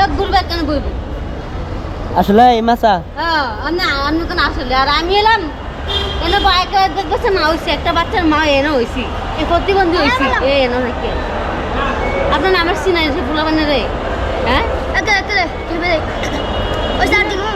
Bag কেন বইব। আসলে এই মাসা হ্যাঁ আমি আমি তো আসলে। আর আমি এলাম এনে বাইকে দেখতেছে মা হইছে একটা বাচ্চার মা এনে হইছি। এই প্রতিবন্ধী হইছি এ এনে নাকি। আপনার আমার চিনাই আছে ফুলা বানে রে। হ্যাঁ? এতে এতে রে ওই স্যার দিমু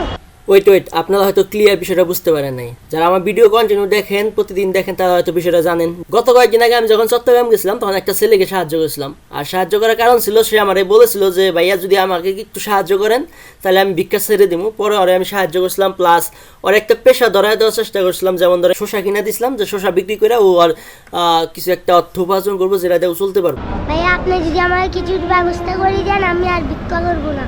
ওয়েট ওয়েট আপনারা হয়তো ক্লিয়ার বিষয়টা বুঝতে পারেন নাই। যারা আমার ভিডিও কন্টিনিউ দেখেন প্রতিদিন দেখেন তারা হয়তো বিষয়টা জানেন। গত কয়েকদিন আগে আমি যখন চট্টগ্রাম গেছিলাম তখন একটা ছেলেকে সাহায্য করেছিলাম। আর সাহায্য করার কারণ ছিল সে আমারে বলেছিল যে ভাইয়া যদি আমাকে একটু সাহায্য করেন তাহলে আমি ভিক্ষা ছেড়ে দিব পরে ওরে আমি সাহায্য করছিলাম প্লাস ওর একটা পেশা ধরায় দেওয়ার চেষ্টা করছিলাম। যেমন ধরে শসা কিনে দিছিলাম যে শসা বিক্রি করে ও আর কিছু একটা অর্থ উপার্জন করব যেটা দিয়ে চলতে পারব। ভাইয়া আপনি যদি আমার কিছুর ব্যবস্থা করে দেন আমি আর ভিক্ষা করব না।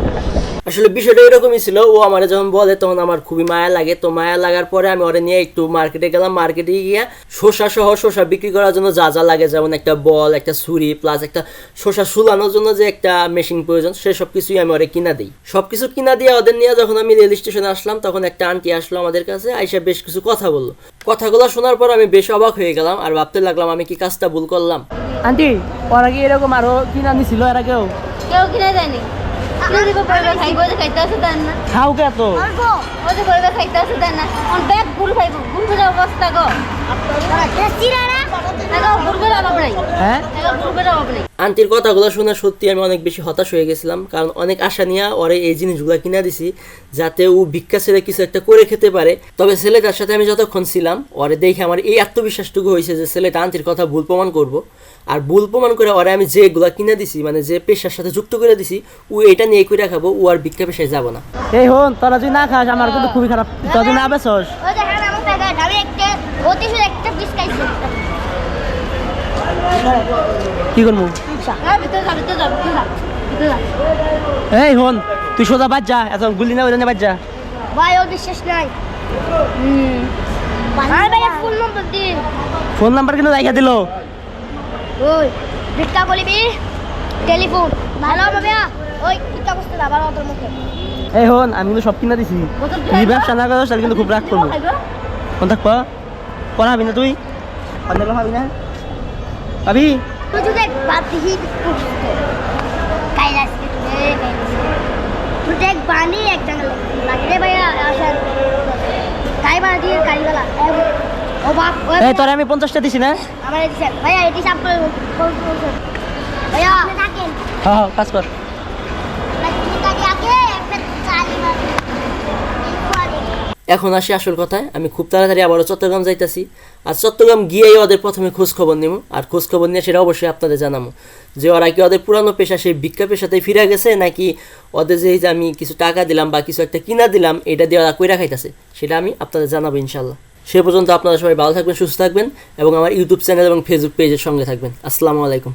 আসলে বিষয়টা এরকমই ছিল। ও আমার যখন বলে তখন আমার খুবই মায়া লাগে। তো মায়া লাগার পরে আমি ওরে নিয়ে একটু মার্কেটে গেলাম। মার্কেটে গিয়ে শসা সহ শসা বিক্রি করার জন্য যা যা লাগে যেমন একটা বল একটা ছুরি প্লাস একটা শসা শুলানোর জন্য যে একটা মেশিন প্রয়োজন সেসব কিছুই আমি ওরে কিনা দিই। সব কিছু কিনা দিয়ে ওদের নিয়ে যখন আমি রেল স্টেশনে আসলাম তখন একটা আন্টি আসলো আমাদের কাছে আইসা বেশ কিছু কথা বলল। কথাগুলো শোনার পর আমি বেশ অবাক হয়ে গেলাম আর ভাবতে লাগলাম আমি কি কাজটা ভুল করলাম? আন্টি ওরা কি এরকম আরও কিনা নিছিল এর আগেও? কেউ কিনে দেয়নি। খাও কে তো অবস্থা গো দেখো গুলবের অভাব নাই হ্যাঁ? আন্টির কথাগুলো শুনে সত্যি আমি অনেক বেশি হতাশ হয়ে গেছিলাম কারণ অনেক আশা নিয়ে ওরে এই জিনিসগুলো কিনা দিছি যাতে ও ভিক্ষা ছেলে কিছু একটা করে খেতে পারে। তবে ছেলেটার সাথে আমি যতক্ষণ ছিলাম ওরে দেখে আমার এই আত্মবিশ্বাসটুকু হয়েছে যে ছেলেটা আন্টির কথা ভুল প্রমাণ করব। আর ভুল প্রমাণ করে ওরে আমি যেগুলো কিনে দিছি মানে যে পেশার সাথে যুক্ত করে দিছি ও এটা নিয়ে করে খাব ও আর ভিক্ষা পেশায় যাব না। এই হন তোরা যদি না খাস আমার কিন্তু খুবই খারাপ। তোরা যদি না বেসস। আমি একটা অতি একটা কি করব? এই হন তুই সোজা বাদ যা এত গুলি না বাদ যা। ভাই ওর বিশ্বাস নাই। ফোন নম্বর দিন। ফোন নাম্বার কিন্তু রাইখা দিল। ওই ভিক্ষা বলিবি টেলিফোন। ভালো ভাইয়া। ওই করতে তোর মুখে। এই হন আমি কিন্তু সব কিনা দিছি। তুই ব্যবসা না করো তাহলে কিন্তু খুব রাগ করব। কোন থাকব পড়াবি না তুই? অন্য ভাবি না। তুই যদি এক বাদ দিহি কাইলাস তুই দেখ বানি এক জায়গা লাগে রে ভাইয়া কাই দিয়ে কারিবেলা ও বাপ এই তোরে আমি পঞ্চাশটা দিছি না? আমার দিছি ভাইয়া এটি সাপ করে ভাইয়া। থাকেন। হ্যাঁ হ্যাঁ কাজ কর। এখন আসি আসল কথায়। আমি খুব তাড়াতাড়ি আবারও চট্টগ্রাম যাইতাছি। আর চট্টগ্রাম গিয়েই ওদের প্রথমে খোঁজ খবর নিব আর খোঁজ খবর নিয়ে সেটা অবশ্যই আপনাদের জানাব যে ওরা কি ওদের পুরানো পেশা, সেই ভিক্ষা পেশাতেই ফিরে গেছে, নাকি ওদের যে আমি কিছু টাকা দিলাম বা কিছু একটা কিনা দিলাম, এটা দিয়ে ওরা কইরা খাইতেছে? সেটা আমি আপনাদের জানাব ইনশাল্লাহ সে পর্যন্ত আপনারা সবাই ভালো থাকবেন, সুস্থ থাকবেন, এবং আমার ইউটিউব চ্যানেল এবং ফেসবুক পেজের সঙ্গে থাকবেন। আসসালামু আলাইকুম।